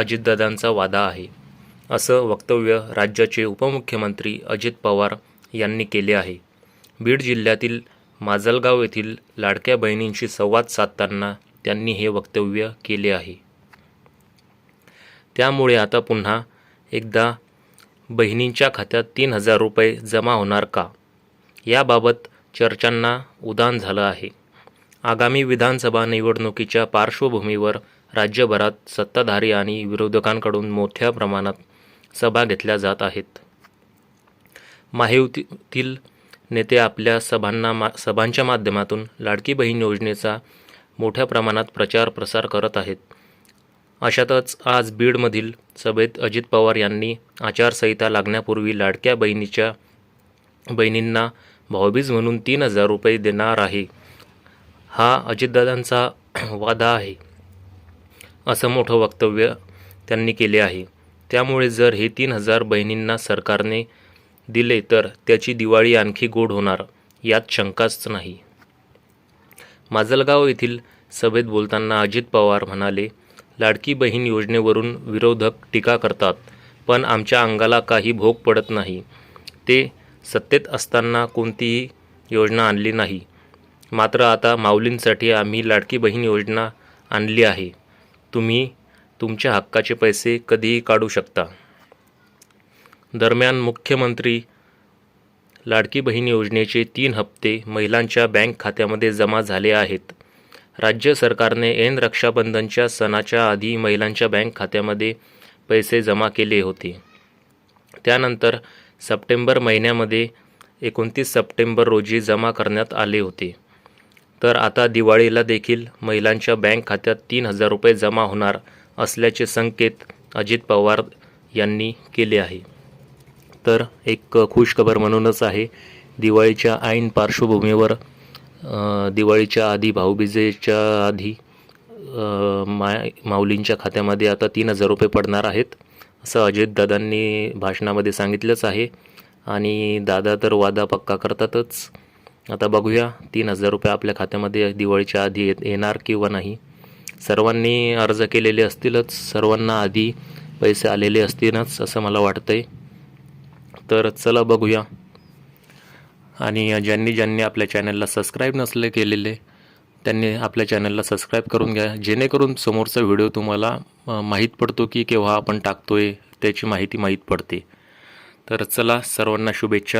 अजितदादांचा वादा आहे. असं वक्तव्य राज्याचे उपमुख्यमंत्री अजित पवार यांनी केले आहे. बीड जिल्ह्यातील माजलगाव येथील लाडक्या बहिणींशी संवाद साधताना त्यांनी हे वक्तव्य केले आहे. त्यामुळे आता पुन्हा एकदा बहिणींच्या खात्यात तीन हजार रुपये जमा होणार का? याबाबत चर्चांना उदान झालं आहे. आगामी विधानसभा निवडणुकीच्या पार्श्वभूमीवर राज्यभरात सत्ताधारी आणि विरोधकांकडून मोठ्या प्रमाणात सभा घेतल्या जात आहेत. महायुतीतील नेते आपल्या सभांना मा सभांच्या माध्यमातून लाडकी बहीण योजनेचा मोठ्या प्रमाणात प्रचार प्रसार करत आहेत. अशातच आज बीडमधील सभेत अजित पवार यांनी आचारसंहिता लागण्यापूर्वी लाडक्या बहिणीच्या बहिणींना भाऊबीज म्हणून तीन हजार रुपये देणार आहे. हा अजितदादांचा वादा आहे. असं मोठं वक्तव्य त्यांनी केले आहे. त्यामुळे जर हे तीन हजार बहिणींना सरकारने दिले तर त्याची दिवाळी आणखी गोड होणार यात शंकाच नाही. माजलगाव येथील सभेत बोलताना अजित पवार म्हणाले लाडकी बहीण योजनेवरून विरोधक टीका करतात पण आमच्या अंगाला काही भोग पडत नाही. ते सत्तेत असताना कोणतीही योजना आणली नाही. मात्र आता माऊलींसाठी आम्ही लाडकी बहीण योजना आणली आहे. तुम्ही तुमच्या हक्काचे पैसे कधीही काढू शकता. दरम्यान मुख्यमंत्री लाडकी बहीण योजनेचे तीन हप्ते महिलांच्या बँक खात्यामध्ये जमा झाले आहेत. राज्य सरकारने ऐन रक्षाबंधनच्या सणाच्या आधी महिलांच्या बँक खात्यामध्ये पैसे जमा केले होते. त्यानंतर सप्टेंबर महिन्यामध्ये एकोणतीस सप्टेंबर रोजी जमा करण्यात आले होते. तर आता दिवाळीला देखील महिलांच्या बँक खात्यात तीन हजार रुपये जमा होणार असल्याचे संकेत अजित पवार यांनी केले आहे. तर एक खुशखबर म्हणूनच आहे दिवाळीच्या ऐन पार्श्वभूमीवर दिवाळीच्या आधी भाऊबीजेच्या आधी मा माय माऊलींच्या खात्यामध्ये आता तीन हजार रुपये पडणार आहेत असं अजितदादांनी भाषणामध्ये सांगितलंच आहे. आणि दादा तर वादा पक्का करतातच. आता बघूया तीन हजार रुपये आपल्या खात्यामध्ये दिवाळीच्या आधी येत येणार किंवा नाही. सर्वांनी अर्ज केलेले असतीलच सर्वांना आधी पैसे आलेले असतीलच असं मला वाटतंय. तर चला बघूया. आणि ज्यांनी ज्यांनी आपल्या चॅनलला सबस्क्राईब नसले केलेले त्यांनी आपल्या चॅनलला सबस्क्राईब करून घ्या. जेणेकरून समोरचा व्हिडिओ तुम्हाला माहीत पडतो की केव्हा आपण टाकतोय त्याची माहिती माहीत पडते. तर चला सर्वांना शुभेच्छा.